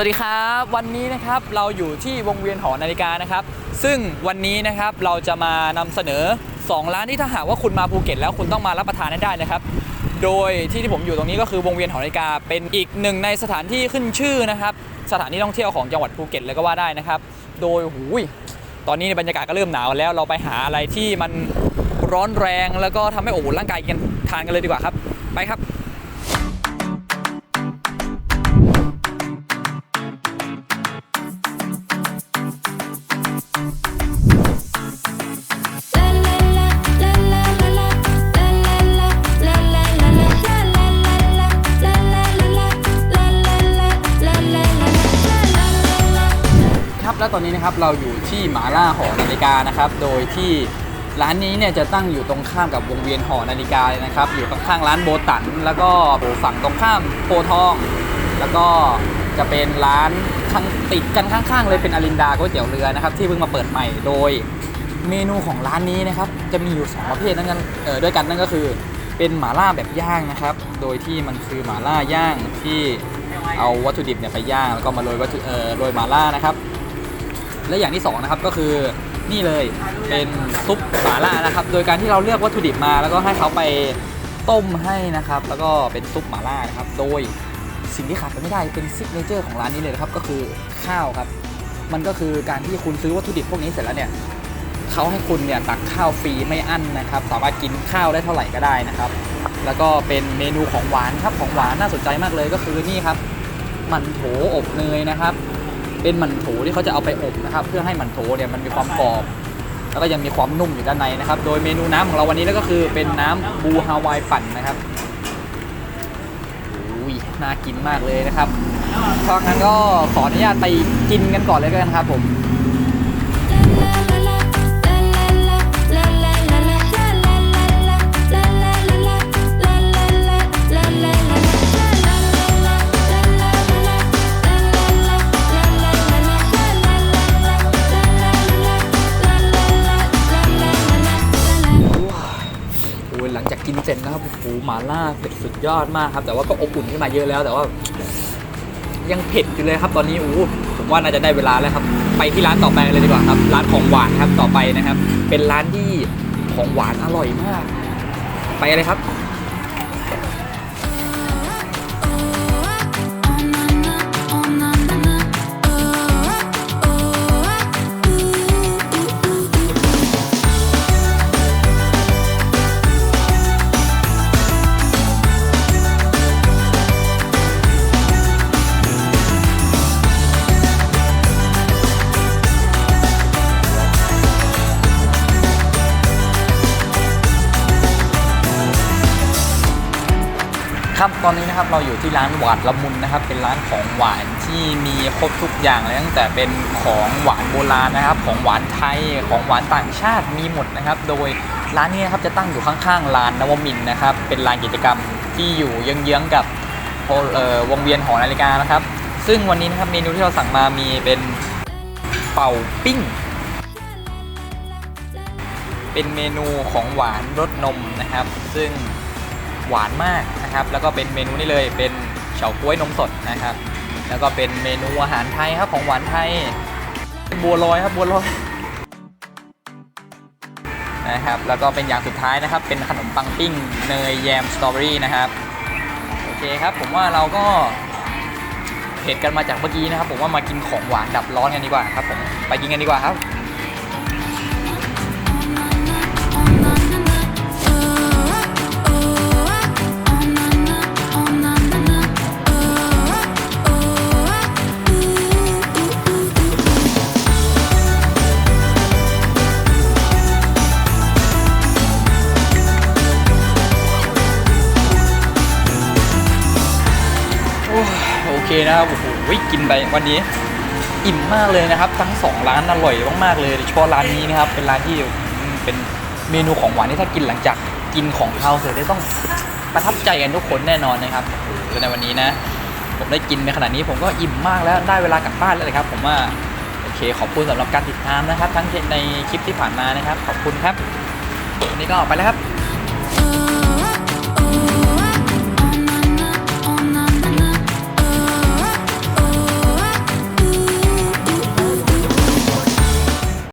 สวัสดีครับวันนี้นะครับเราอยู่ที่วงเวียนหอนาฬิกานะครับ ซึ่งวันนี้นะครับเราจะมานำเสนอ 2 ร้านที่ถ้าหากว่าคุณมาภูเก็ตแล้วคุณต้องมารับประทานให้ได้นะครับ โดยที่ที่ผมอยู่ตรงนี้ก็คือวงเวียนหอนาฬิกา เป็นอีกหนึ่งในสถานที่ขึ้นชื่อนะครับ สถานที่ท่องเที่ยวของจังหวัดภูเก็ตเลยก็ว่าได้นะครับ โดยหูยตอนนี้บรรยากาศก็เริ่มหนาวแล้วเราไปหาอะไรที่มันร้อนแรงแล้วก็ทำให้อบอุ่นร่างกายกันทานกันเลยดีกว่าครับ ไปครับ ตอนนี้นะครับเราอยู่ที่หมาล่าหอนาฬิกานะครับ โดยที่ร้านนี้เนี่ยจะตั้งอยู่ตรงข้ามกับวงเวียนหอนาฬิกาเลยนะครับ อยู่ข้างๆร้านโบตัน แล้วก็ฝั่งตรงข้ามโพทอง แล้วก็จะเป็นร้านข้างติดกันข้างๆเลยเป็นอลินดาก๋วยเตี๋ยวเรือนะครับที่เพิ่งมาเปิดใหม่โดยเมนูของร้านนี้นะครับจะมีอยู่สองประเภทนั่นกันเออด้วยกันนั่นก็คือเป็นหมาล่าแบบย่างนะครับ โดยที่มันคือหมาล่าย่างที่เอาวัตถุดิบเนี่ยไปย่างแล้วก็มาโรยวัตถุเออโรยหมาล่านะครับ และอย่างที่สองนะครับก็คือนี่เลยเป็นซุปหม่าล่านะครับ โดยการที่เราเลือกวัตถุดิบมา แล้วก็ให้เขาไปต้มให้นะครับ แล้วก็เป็นซุปหม่าล่านะครับ โดยสิ่งที่ขาดไปไม่ได้เป็นซิกเนเจอร์ของร้านนี้เลยนะครับก็คือข้าวครับ มันก็คือการที่คุณซื้อวัตถุดิบพวกนี้เสร็จแล้วเนี่ยเขาให้คุณเนี่ยตักข้าวฟรีไม่อั้นนะครับ สามารถกินข้าวได้เท่าไหร่ก็ได้นะครับ แล้วก็เป็นเมนูของหวานครับของหวานน่าสนใจมากเลยก็คือนี่ครับ มันโถอบเนยนะครับ เป็นหมันโถที่เขาจะเอาไปอบนะครับ เพื่อให้หมันโถเนี่ยมันมีความกรอบ แล้วก็ยังมีความนุ่มอยู่ด้านในนะครับ โดยเมนูน้ำของเราวันนี้ก็คือเป็นน้ำบูฮาวายปั่นนะครับอุ้ยน่ากินมากเลยนะครับเพราะงั้นก็ขออนุญาตไปกินกันก่อนเลยกันครับผม ลังจากกินเสร็จนะครับโอ้โหหมาล่าเผ็ดสุดยอดมากครับ แต่ว่าก็อบอุ่นขึ้นมาเยอะแล้ว แต่ว่า ยังเผ็ดอยู่เลยครับ ตอนนี้โอ้ผมว่าน่าจะได้เวลาแล้วครับ ไปที่ร้านต่อไปเลยดีกว่าครับ ร้านของหวานครับต่อไปนะครับ เป็นร้านที่ของหวานอร่อยมาก ไปเลยครับ ครับตอนนี้นะครับเราอยู่ที่ร้านหวานละมุนนะครับ เป็นร้านของหวานที่มีครบทุกอย่างเลยตั้งแต่เป็นของหวานโบราณนะครับ ของหวานไทยของหวานต่างชาติมีหมดนะครับ โดยร้านนี้นะครับจะตั้งอยู่ข้างๆลานนวมินนะครับ เป็นลานกิจกรรมที่อยู่เยื้องๆกับวงเวียนหอนาฬิกานะครับ ซึ่งวันนี้นะครับเมนูที่เราสั่งมามีเป็นเป่าปิ้ง เป็นเมนูของหวานรสนมนะครับ ซึ่ง หวานมากนะครับ แล้วก็เป็นเมนูนี้เลยเป็นเฉาก๊วยนมสดนะครับ แล้วก็เป็นเมนูอาหารไทยครับของหวานไทยบัวลอยครับบัวลอยนะครับแล้วก็เป็นอย่างสุดท้ายนะครับ เป็นขนมปังปิ้งเนยแยมสตรอเบอรี่นะครับโอเคครับ ผมว่าเราก็เผ็ดกันมาจากเมื่อกี้นะครับ ผมว่ามากินของหวานดับร้อนกันดีกว่าครับผมไปกินกันดีกว่าครับ เคนะครับโอ้โหกินไปวันนี้อิ่มมากเลยนะครับ ทั้งสองร้านอร่อยมากๆเลยโดยเฉพาะร้านนี้นะครับเป็นร้านที่เป็นเมนูของหวานที่ถ้ากินหลังจากกินของคาวเสร็จได้ต้องประทับใจกันทุกคนแน่นอนนะครับในวันนี้นะ ผมได้กินในขนาดนี้ผมก็อิ่มมากแล้วได้เวลากลับบ้านแล้วนะครับ ผมว่าโอเคขอบคุณสำหรับการติดตามนะครับ ทั้งในคลิปที่ผ่านมานะครับ ขอบคุณครับวันนี้ก็ไปแล้วครับ